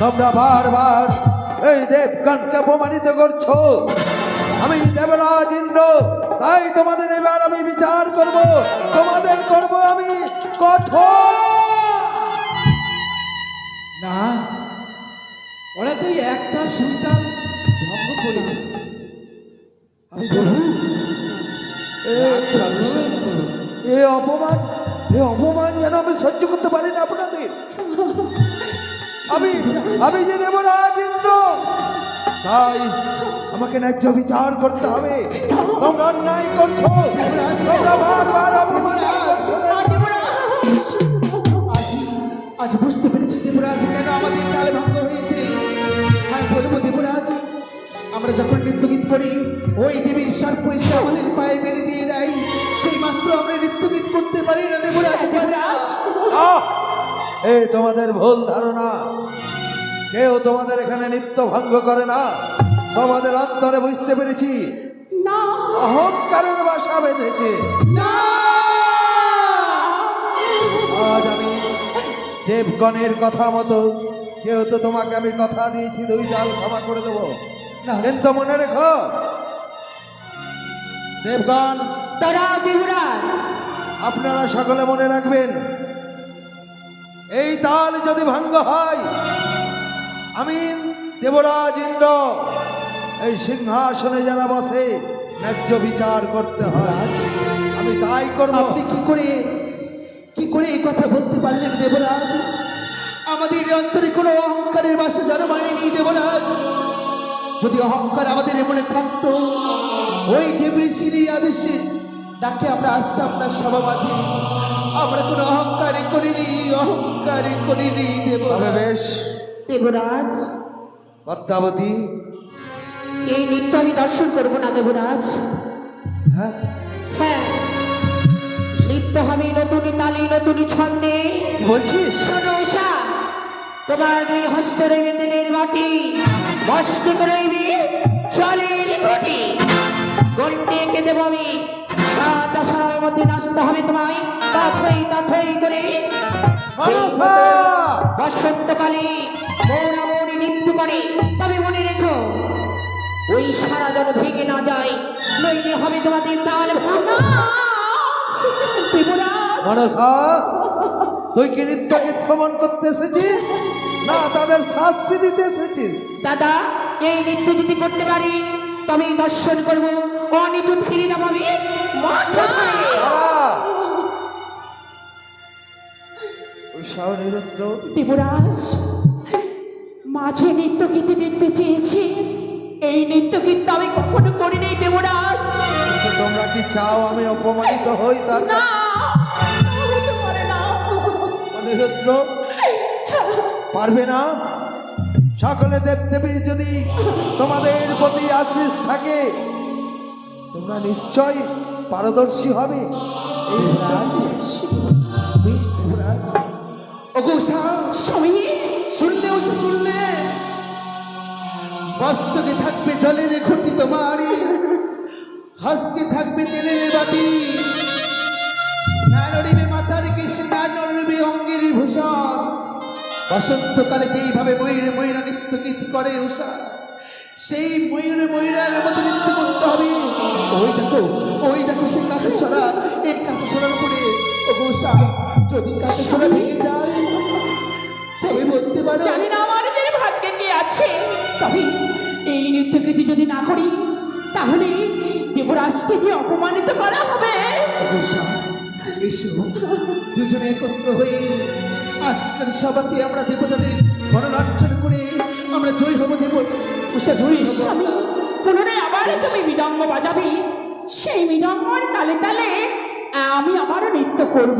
তোমরা বারবার এই দেবগণকে অপমানিত করছ। আমি দেবরাজ ইন্দ্র তাই তোমাদের এবার আমি বিচার করব। তোমাদের করব আমি কঠোর। না ওরা তো এই একটা সন্তান ভঙ্গ করে আমি বলব এ অপমান এ অপমান যেন আমি সহ্য করতে পারি না আপনাদের। আমি আমি যে দেবরাজ ইন্দ্র, তাই আমাকে ন্যায্য বিচার করতে হবে। তোমরা অন্যায় করছ। বারবার অপমান করছ। আজ বুঝতে পেরেছি দেবরাজ কেন আমাদের কাল ভঙ্গ হয়েছে। আর বলব দেবরাজ, আমরা যখন নৃত্য গীত করি, ওই দেবীর সর্প এসে আমাদের পায়ে মেরে করতে পারি না দেবরাজ আহ! এই তোমাদের ভুল ধারণা। কেউ তোমাদের এখানে নিত্য ভঙ্গ করে না। তোমাদের অন্তরে বুঝতে পেরেছি। না। অহংকারের বাসা বেঁধেছে। আজ আমি দেবগণের কথা মতো যেহেতু তোমাকে আমি কথা দিয়েছি দুই জাল ক্ষমা করে দেবো। না। কিন্তু মনে রেখো দেবগণ তারা দেবরাজ আপনারা সকলে মনে রাখবেন এই তাল যদি ভাঙ্গ হয় আমি দেবরাজ ইন্দ্র এই সিংহাসনে যারা বসে ন্যায্য বিচার করতে হয় আজ আমি তাই করব। আপনি কি করে কি করে এই কথা বলতে পারলেন দেবরাজ? আমাদের অন্তরে কোনো অহংকারের বাসা জন্মায়নি দেবরাজ। যদি অহংকার আমাদের মনে থাকতো ওই দেবীর সিঁড়ি আদেশে তাকে আমরা আসতাম না মাঝে। আমরা কোনো অহংকারই করিনি অহংকারই করিনি দেবরাজ। বেশ। দেবরাজ। পদ্মাবতী। এই নৃত্য আমি দর্শন করব না দেবরাজ। হ্যাঁ? হ্যাঁ। নৃত্য হবে নতুন তালি নতুন ছন্দে। কি বলছিস? শোনো তোমার দুই হস্ত রইবে তেলের বাটি। মস্তিক রইবে জলের ঘটি। গন্ডে কে দেব আমি। মধ্যে নাচতে হবে তোমায়। তাথই তাথই করে! বসন্তকালে মৌরা মৌরি নৃত্য করে। তবে মনে রেখো ওই সারা যেন ভেঙে না যায়। নইলে হবে তোমাদের তাল ভাঙা। মনসা তুই কি নৃত্য গীত শ্রবণ করতে এসেছিস? না তাদের শাস্তি দিতে এসেছিস? দাদা এই নৃত্য যদি করতে পারি তবে দর্শন করব। অনিচু ফিরে যাব আমি। মাথা দেবরাজ মাঝে নৃত্য গীতে দেখতে চেয়েছি। এই নৃত্য গীত আমি কখনো করিনি দেবরাজ। কিন্তু তোমরা কি চাও আমি অপমানিত হই তার না অনিরুদ্র পারবে না? সকলে দেবদেবী যদি তোমাদের প্রতি আশিস থাকে তোমরা নিশ্চয় পারদর্শী হবে? এই ওগো উষা স্বামী, শুনলে শুনলে। থাকবে জলের খুঁটি তোমারই হাসতে থাকবে তেলের বাটি না নড়িবে মাথার কেশ না অঙ্গের ভূষণ। বসন্তকালে যেইভাবে ময়ূরে ময়ূর নৃত্য গীত করে উষা সেই ময়ূরে ময়ূরের মতো নৃত্য করতে হবে। ওই দেখো ওই দেখো সেই কাঁচা সরা। এই কাঁচা সরার উপরে ও উষা যদি কাঁচা সরা ভেঙে যায় তবে বলতে পারো জানি না আমাদের ভাগ্যে কি আছে। তবে এই নৃত্য গীতি যদি না করি তাহলে দেবরাজকে যে অপমানিত করা হবে। এসো। দুজনে একত্র হয়ে আজকের সভাতে আমরা দেবতাদের মনোরঞ্জন করে আমরা জয় হব দেব স্বামী পুনরায় আবার তুমি মৃদঙ্গ বাজাবি। সেই মৃদঙ্গর তালে তালে আমি আবারও নৃত্য করব।